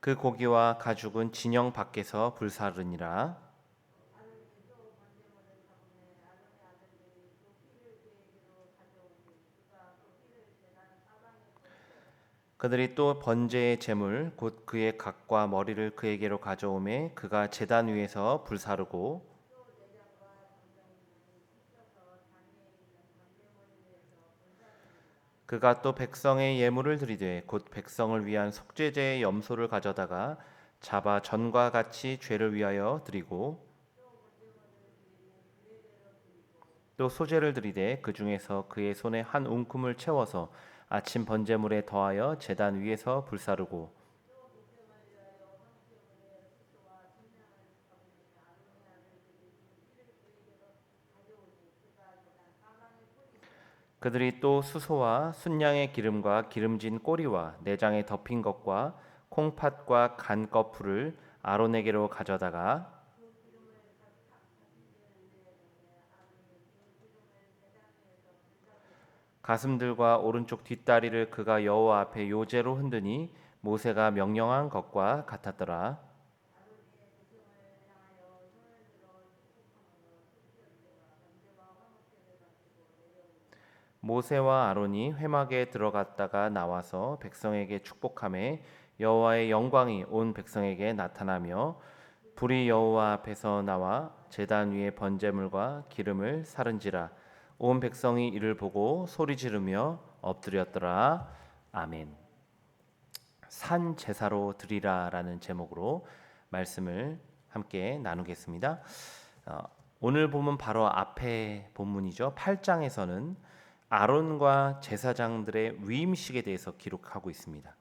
그 고기와 가죽은 진영 밖에서 불사르니라. 그들이 또 번제의 제물 곧 그의 각과 머리를 그에게로 가져오매 그가 제단 위에서 불사르고 그가 또 백성의 예물을 드리되 곧 백성을 위한 속죄제의 염소를 가져다가 잡아 전과 같이 죄를 위하여 드리고 또 소제를 드리되 그 중에서 그의 손에 한 웅큼을 채워서 아침 번제물에 더하여 제단 위에서 불사르고 그들이 또 수소와 순양의 기름과 기름진 꼬리와 내장에 덮인 것과 콩팥과 간 거풀을 아론에게로 가져다가 가슴들과 오른쪽 뒷다리를 그가 여호와 앞에 요제로 흔드니 모세가 명령한 것과 같았더라. 모세와 아론이 회막에 들어갔다가 나와서 백성에게 축복함에 여호와의 영광이 온 백성에게 나타나며 불이 여호와 앞에서 나와 제단 위에 번제물과 기름을 사른지라 온 백성이 이를 보고 소리 지르며 엎드렸더라 아멘. 산 제사로 드리라라는 제목으로 말씀을 함께 나누겠습니다. 어, 오늘 보면 바로 앞에 본문이죠. 8장에서는 아론과 제사장들의 위임식에 대해서 기록하고 있습니다.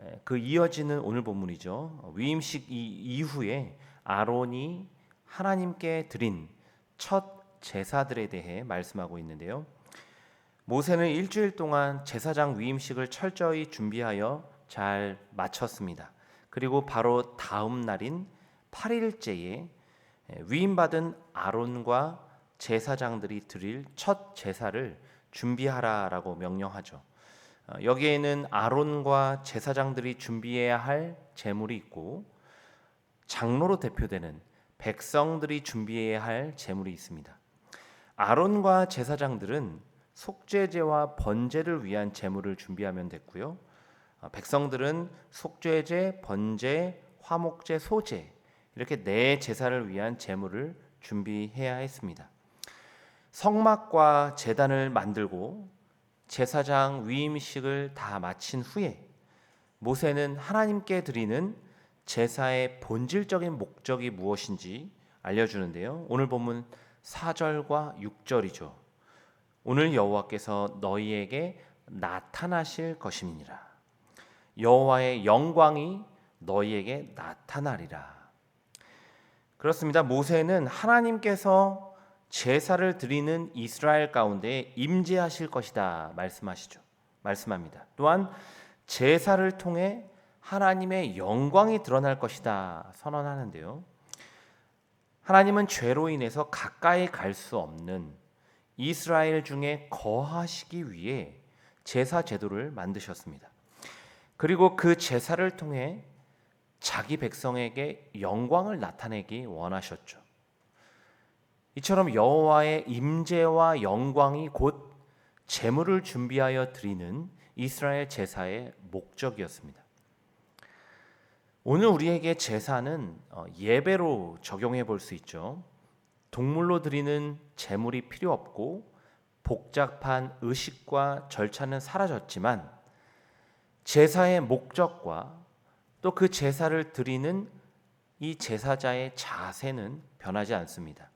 에, 그 이어지는 오늘 본문이죠. 위임식 이, 이후에 아론이 하나님께 드린 첫 제사들에 대해 말씀하고 있는데요. 모세는 일주일 동안 제사장 위임식을 철저히 준비하여 잘 마쳤습니다. 그리고 바로 다음 날인 8일째에 위임받은 아론과 제사장들이 드릴 첫 제사를 준비하라라고 명령하죠. 어, 여기에는 아론과 제사장들이 준비해야 할 제물이 있고 장로로 대표되는 백성들이 준비해야 할 제물이 있습니다. 아론과 제사장들은 속죄제와 번제를 위한 제물을 준비하면 됐고요. 어, 백성들은 속죄제, 번제, 화목제, 소제 이렇게 네 제사를 위한 제물을 준비해야 했습니다. 성막과 제단을 만들고 제사장 위임식을 다 마친 후에 모세는 하나님께 드리는 제사의 본질적인 목적이 무엇인지 알려주는데요. 오늘 본문 4절과 6절이죠. 오늘 여호와께서 너희에게 나타나실 것임이니라. 여호와의 영광이 너희에게 나타나리라. 그렇습니다. 모세는 하나님께서 제사를 드리는 이스라엘 가운데 임재하실 것이다 말씀하시죠. 말씀합니다. 또한 제사를 통해 하나님의 영광이 드러날 것이다 선언하는데요. 하나님은 죄로 인해서 가까이 갈 수 없는 이스라엘 중에 거하시기 위해 제사 제도를 만드셨습니다. 그리고 그 제사를 통해 자기 백성에게 영광을 나타내기 원하셨죠. 이처럼 여호와의 임재와 영광이 곧 제물을 준비하여 드리는 이스라엘 제사의 목적이었습니다. 오늘 우리에게 제사는 어, 예배로 적용해 볼 수 있죠. 동물로 드리는 제물이 필요 없고 복잡한 의식과 절차는 사라졌지만 제사의 목적과 또 그 제사를 드리는 이 제사자의 자세는 변하지 않습니다.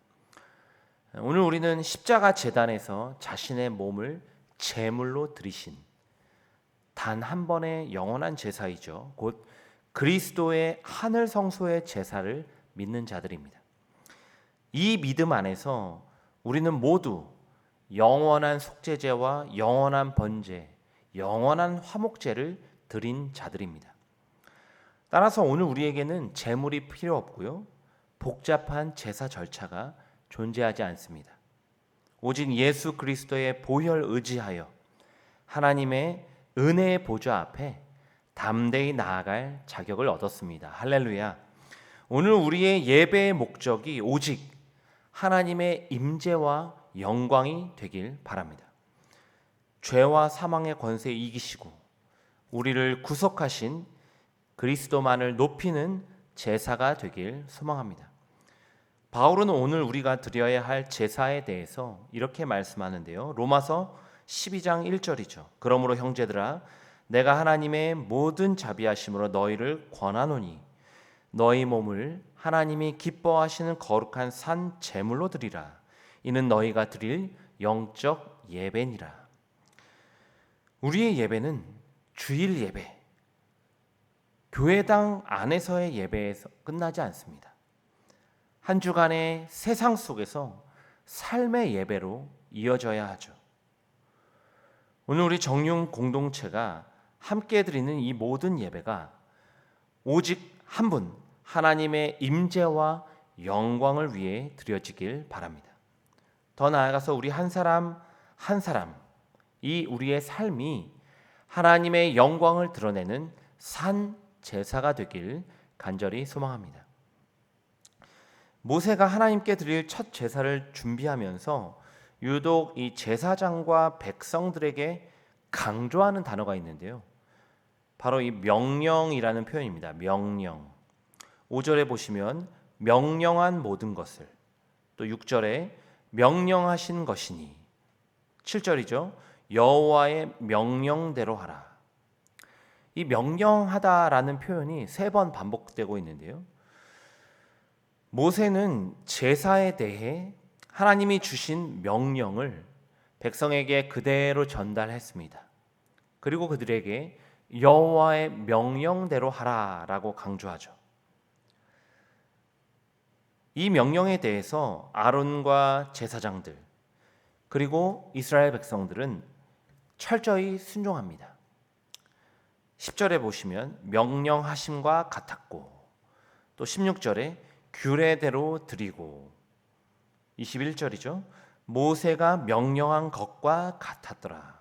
오늘 우리는 십자가 재단에서 자신의 몸을 제물로 드리신 단 한 번의 영원한 제사이죠. 곧 그리스도의 하늘 성소의 제사를 믿는 자들입니다. 이 믿음 안에서 우리는 모두 영원한 속죄제와 영원한 번제, 영원한 화목제를 드린 자들입니다. 따라서 오늘 우리에게는 제물이 필요 없고요. 복잡한 제사 절차가 존재하지 않습니다. 오직 예수 그리스도의 보혈 의지하여 하나님의 은혜의 보좌 앞에 담대히 나아갈 자격을 얻었습니다. 할렐루야. 오늘 우리의 예배의 목적이 오직 하나님의 임재와 영광이 되길 바랍니다. 죄와 사망의 권세 이기시고 우리를 구속하신 그리스도만을 높이는 제사가 되길 소망합니다. 바울은 오늘 우리가 드려야 할 제사에 대해서 이렇게 말씀하는데요. 로마서 12장 1절이죠. 그러므로 형제들아 내가 하나님의 모든 자비하심으로 너희를 권하노니 너희 몸을 하나님이 기뻐하시는 거룩한 산 제물로 드리라. 이는 너희가 드릴 영적 예배니라. 우리의 예배는 주일 예배, 교회당 안에서의 예배에서 끝나지 않습니다. 한 주간의 세상 속에서 삶의 예배로 이어져야 하죠. 오늘 우리 정용 공동체가 함께 드리는 이 모든 예배가 오직 한 분 하나님의 임재와 영광을 위해 드려지길 바랍니다. 더 나아가서 우리 한 사람 한 사람 이 우리의 삶이 하나님의 영광을 드러내는 산 제사가 되길 간절히 소망합니다. 모세가 하나님께 드릴 첫 제사를 준비하면서 유독 이 제사장과 백성들에게 강조하는 단어가 있는데요. 바로 이 명령이라는 표현입니다. 명령. 5절에 보시면 명령한 모든 것을 또 6절에 명령하신 것이니 7절이죠. 여호와의 명령대로 하라. 이 명령하다라는 표현이 세 번 반복되고 있는데요. 모세는 제사에 대해 하나님이 주신 명령을 백성에게 그대로 전달했습니다. 그리고 그들에게 여호와의 명령대로 하라라고 강조하죠. 이 명령에 대해서 아론과 제사장들 그리고 이스라엘 백성들은 철저히 순종합니다. 10절에 보시면 명령하심과 같았고 또 16절에 규례대로 드리고 21절이죠. 모세가 명령한 것과 같았더라.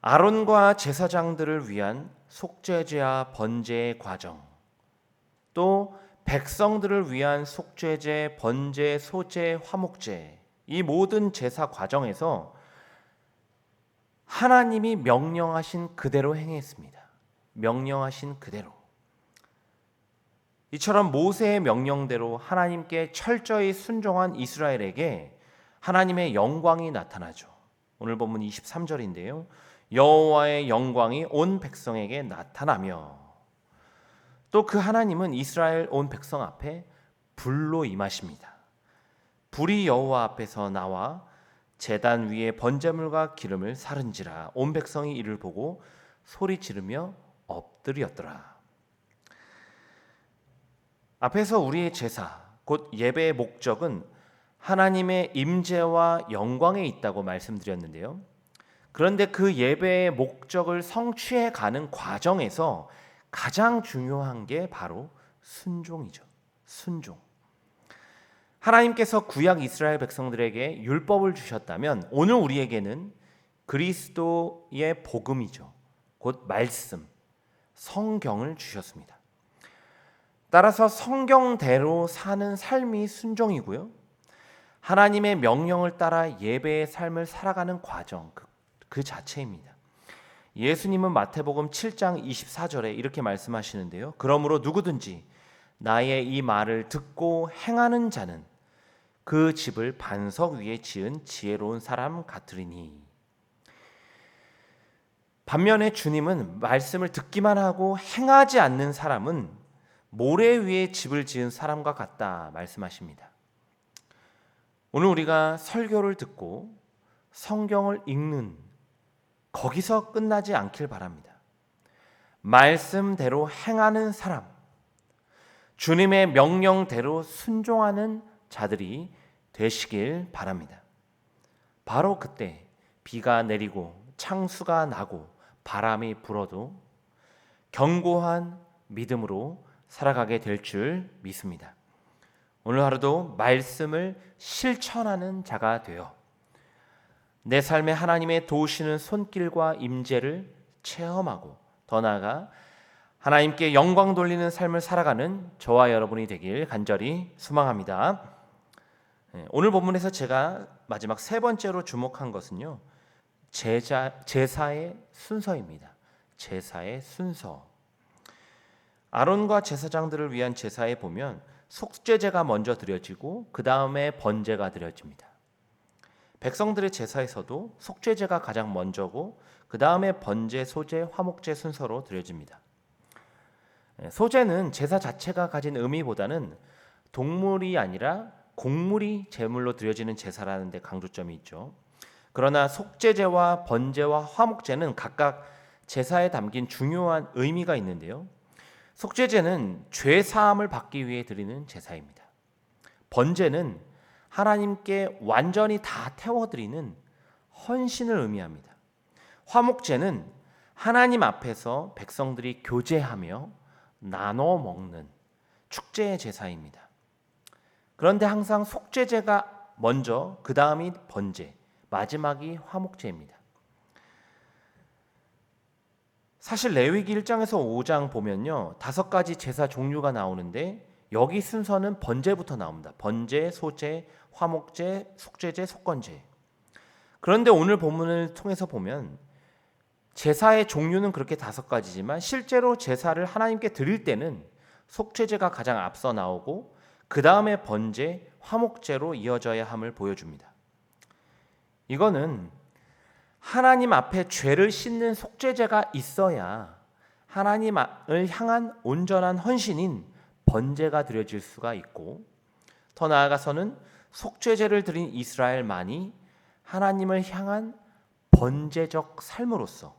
아론과 제사장들을 위한 속죄제와 번제의 과정, 또 백성들을 위한 속죄제, 번제, 소제, 화목제 이 모든 제사 과정에서 하나님이 명령하신 그대로 행했습니다. 명령하신 그대로. 이처럼 모세의 명령대로 하나님께 철저히 순종한 이스라엘에게 하나님의 영광이 나타나죠. 오늘 본문 23절인데요. 여호와의 영광이 온 백성에게 나타나며 또 그 하나님은 이스라엘 온 백성 앞에 불로 임하십니다. 불이 여호와 앞에서 나와 제단 위에 번제물과 기름을 사른지라 온 백성이 이를 보고 소리 지르며 엎드렸더라. 앞에서 우리의 제사 곧 예배의 목적은 하나님의 임재와 영광에 있다고 말씀드렸는데요. 그런데 그 예배의 목적을 성취해 가는 과정에서 가장 중요한 게 바로 순종이죠. 순종. 하나님께서 구약 이스라엘 백성들에게 율법을 주셨다면 오늘 우리에게는 그리스도의 복음이죠. 곧 말씀, 성경을 주셨습니다. 따라서 성경대로 사는 삶이 순종이고요. 하나님의 명령을 따라 예배의 삶을 살아가는 과정 그, 그 자체입니다. 예수님은 마태복음 7장 24절에 이렇게 말씀하시는데요. 그러므로 누구든지 나의 이 말을 듣고 행하는 자는 그 집을 반석 위에 지은 지혜로운 사람 같으리니. 반면에 주님은 말씀을 듣기만 하고 행하지 않는 사람은 모래 위에 집을 지은 사람과 같다 말씀하십니다. 오늘 우리가 설교를 듣고 성경을 읽는 거기서 끝나지 않길 바랍니다. 말씀대로 행하는 사람, 주님의 명령대로 순종하는 자들이 되시길 바랍니다. 바로 그때 비가 내리고 창수가 나고 바람이 불어도 견고한 믿음으로 살아가게 될 줄 믿습니다. 오늘 하루도 말씀을 실천하는 자가 되어 내 삶에 하나님의 도우시는 손길과 임재를 체험하고 더 나아가 하나님께 영광 돌리는 삶을 살아가는 저와 여러분이 되길 간절히 소망합니다. 예, 오늘 본문에서 제가 마지막 세 번째로 주목한 것은요. 제자 제사의 순서입니다. 제사의 순서. 아론과 제사장들을 위한 제사에 보면 속죄제가 먼저 드려지고 그 다음에 번제가 드려집니다. 백성들의 제사에서도 속죄제가 가장 먼저고 그 다음에 번제, 소제, 화목제 순서로 드려집니다. 예, 소제는 제사 자체가 가진 의미보다는 동물이 아니라 곡물이 제물로 드려지는 제사라는 데 강조점이 있죠. 그러나 속죄제와 번제와 화목제는 각각 제사에 담긴 중요한 의미가 있는데요. 속죄제는 죄 사함을 받기 위해 드리는 제사입니다. 번제는 하나님께 완전히 다 태워드리는 헌신을 의미합니다. 화목제는 하나님 앞에서 백성들이 교제하며 나눠 먹는 축제의 제사입니다. 그런데 항상 속죄제가 먼저 그 다음이 번제, 마지막이 화목제입니다. 사실 레위기 1장에서 5장 보면요. 다섯 가지 제사 종류가 나오는데 여기 순서는 번제부터 나옵니다. 번제, 소제, 화목제, 속죄제, 속건제. 그런데 오늘 본문을 통해서 보면 제사의 종류는 그렇게 다섯 가지지만 실제로 제사를 하나님께 드릴 때는 속죄제가 가장 앞서 나오고 그 다음에 번제, 화목제로 이어져야 함을 보여줍니다. 이거는 하나님 앞에 죄를 씻는 속죄제가 있어야 하나님을 향한 온전한 헌신인 번제가 드려질 수가 있고 더 나아가서는 속죄제를 드린 이스라엘만이 하나님을 향한 번제적 삶으로서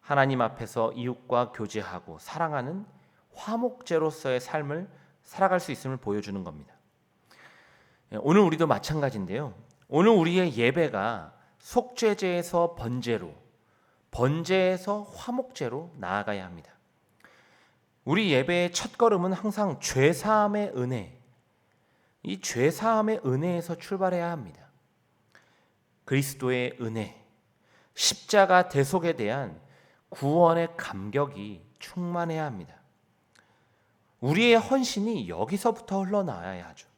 하나님 앞에서 이웃과 교제하고 사랑하는 화목제로서의 삶을 살아갈 수 있음을 보여주는 겁니다. 오늘 우리도 마찬가지인데요. 오늘 우리의 예배가 속죄제에서 번제로, 번제에서 화목제로 나아가야 합니다. 우리 예배의 첫 걸음은 항상 죄 사함의 은혜, 이 죄 사함의 은혜에서 출발해야 합니다. 그리스도의 은혜, 십자가 대속에 대한 구원의 감격이 충만해야 합니다. 우리의 헌신이 여기서부터 흘러나와야 하죠.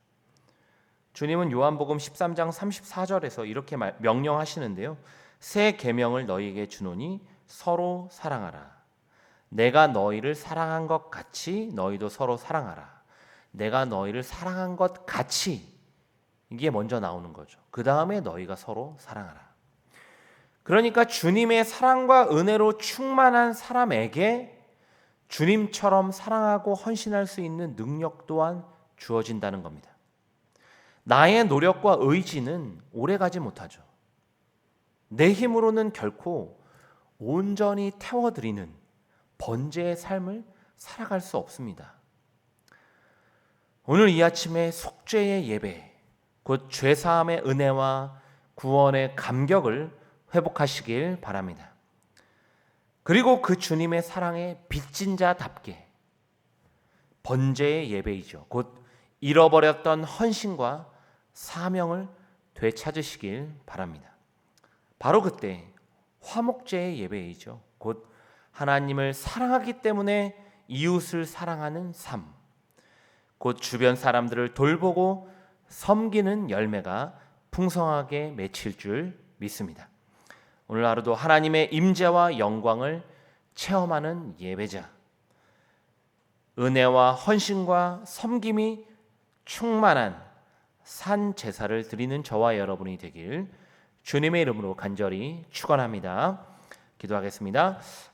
주님은 요한복음 13장 34절에서 이렇게 명령하시는데요. 새 계명을 너희에게 주노니 서로 사랑하라. 내가 너희를 사랑한 것 같이 너희도 서로 사랑하라. 내가 너희를 사랑한 것 같이 이게 먼저 나오는 거죠. 그 다음에 너희가 서로 사랑하라. 그러니까 주님의 사랑과 은혜로 충만한 사람에게 주님처럼 사랑하고 헌신할 수 있는 능력 또한 주어진다는 겁니다. 나의 노력과 의지는 오래 가지 못하죠. 내 힘으로는 결코 온전히 태워드리는 번제의 삶을 살아갈 수 없습니다. 오늘 이 아침에 속죄의 예배, 곧 죄사함의 은혜와 구원의 감격을 회복하시길 바랍니다. 그리고 그 주님의 사랑에 빚진 자답게 번제의 예배이죠. 곧 잃어버렸던 헌신과 사명을 되찾으시길 바랍니다. 바로 그때 화목제의 예배이죠. 곧 하나님을 사랑하기 때문에 이웃을 사랑하는 삶, 곧 주변 사람들을 돌보고 섬기는 열매가 풍성하게 맺힐 줄 믿습니다. 오늘 하루도 하나님의 임재와 영광을 체험하는 예배자, 은혜와 헌신과 섬김이 충만한 산 제사를 드리는 저와 여러분이 되길 주님의 이름으로 간절히 축원합니다. 기도하겠습니다.